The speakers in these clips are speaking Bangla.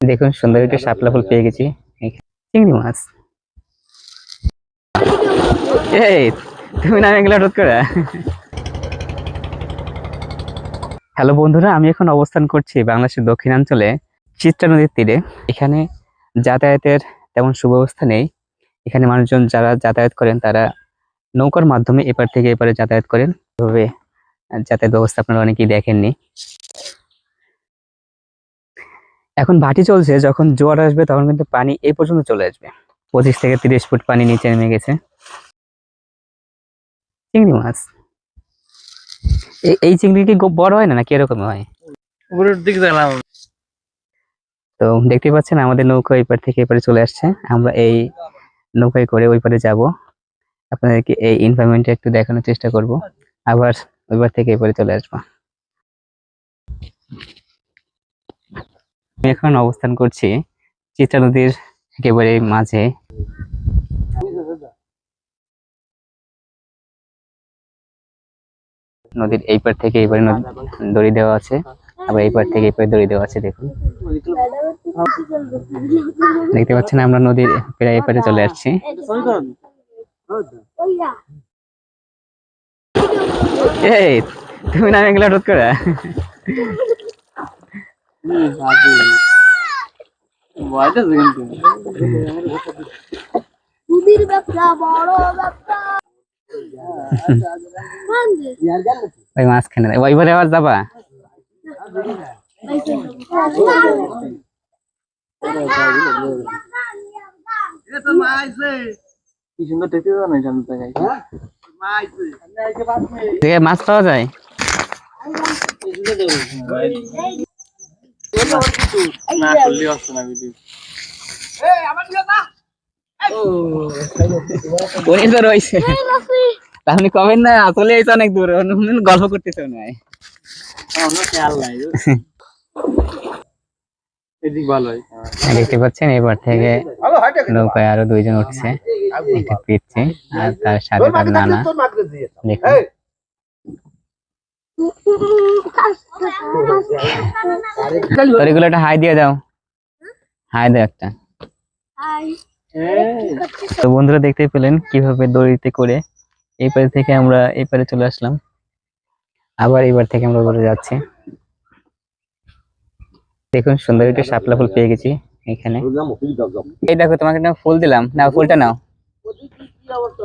দেখুন, সুন্দর একটি শাপলা ফুল পেয়ে গেছি। চিংড়ি মাছ। এই, তুমি নামে গেলে হঠাৎ করে? হ্যালো বন্ধুরা, আমি এখন অবস্থান করছি বাংলাদেশের দক্ষিণাঞ্চলে, চিত্রা নদীর তীরে। এখানে যাতায়াতের তেমন সুব্যবস্থা নেই। এখানে মানুষজন যারা যাতায়াত করেন, তারা নৌকার মাধ্যমে এপার থেকে এপারে যাতায়াত করেন। এভাবে যাতায়াত ব্যবস্থা আপনারা অনেকেই দেখেননি। এখন ভাটি চলছে যখন জোয়ার আসবে তখন কিন্তু পানি এই পর্যন্ত চলে আসবে। পঁচিশ থেকে তিরিশ ফুট পানি নিচে নেমে গেছে। চিংড়ি মাছ। এই চিংড়ি কি বড় হয় না নাকি এরকম হয়? তো দেখতে পাচ্ছেন আমাদের নৌকা এই পার থেকে এপারে চলে আসছে। আমরা এই নৌকায় করে ওই পারে যাব। আপনাদেরকে এই এনভায়রনমেন্টটা একটু দেখানোর চেষ্টা করব। আবার ওই পার থেকে এপারে চলে আসব। আমি এখন অবস্থান করছি চিত্রা নদীর একেবারে মাঝে। নদীর এই পার থেকে এই পারে দড়ি দেওয়া আছে। আবার এই পার থেকে এই পারে দড়ি দেওয়া আছে, দেখুন। দেখতে পাচ্ছেন আমরা নদীর প্রায় এপারে চলে আসছি। এই, তুমি নামে গেলে হঠাৎ করে? ওই মাঝখানে ওইবারে আবার যাবা? কি সুন্দর দেখতে জানো জানো মাছ পাওয়া যায়? না করলে আসছে না ভিডিও উনি তো রয়েছে। আপনি কবেন না আসলে এই তো অনেক দূর উনি গল্প করতেছে মনে হয় খেয়াল নাই। এদিক ভালো হয়। দেখতে পাচ্ছেন এবার থেকে নৌকায় আরও দুইজন উঠছে পিচ্ছি আর তার সাথে তার নানা। দেখুন। তোর এগুলো একটা হাই দিয়ে দাও। হাই দাও একটা। তো বন্ধুরা দেখতে পেলেন কীভাবে দড়িতে করে এই পারে থেকে আমরা এই পারে চলে আসলাম। আবার এবার থেকে আমরা ঘুরে যাচ্ছি। দেখুন সুন্দর একটা শাপলা ফুল পেয়ে গেছি এখানে। এই দেখো তোমাকে ফুল দিলাম। না ফুলটা নাও।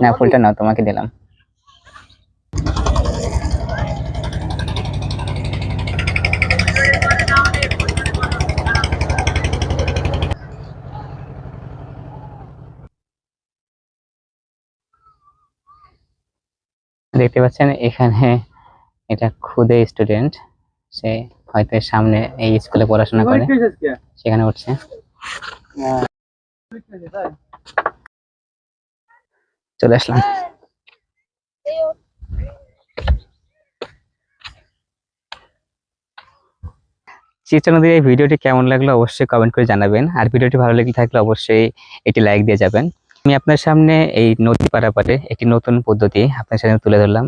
না ফুলটা নাও তোমাকে দিলাম। দেখতে পাচ্ছেন এখানে এটা খুদে স্টুডেন্ট সে হয়তো সামনে এই স্কুলে পড়াশোনা করে। সেখানে উঠছে। চলে আসলাম। চিত্রা নদীর এই ভিডিওটি কেমন লাগল অবশ্যই কমেন্ট করে জানাবেন। আর ভিডিওটি ভালো লেগে থাকলে অবশ্যই এটি লাইক দিয়ে যাবেন। আমি আপনার সামনে এই নদী পারাপারে একটি নতুন পদ্ধতি আপনার সামনে তুলে ধরলাম।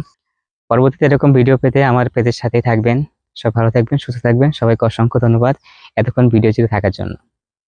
পরবর্তীতে এরকম ভিডিও পেতে আমার পেজের সাথেই থাকবেন। সব ভালো থাকবেন, সুস্থ থাকবেন। সবাইকে অসংখ্য ধন্যবাদ এতক্ষণ ভিডিও চিত্রে থাকার জন্য।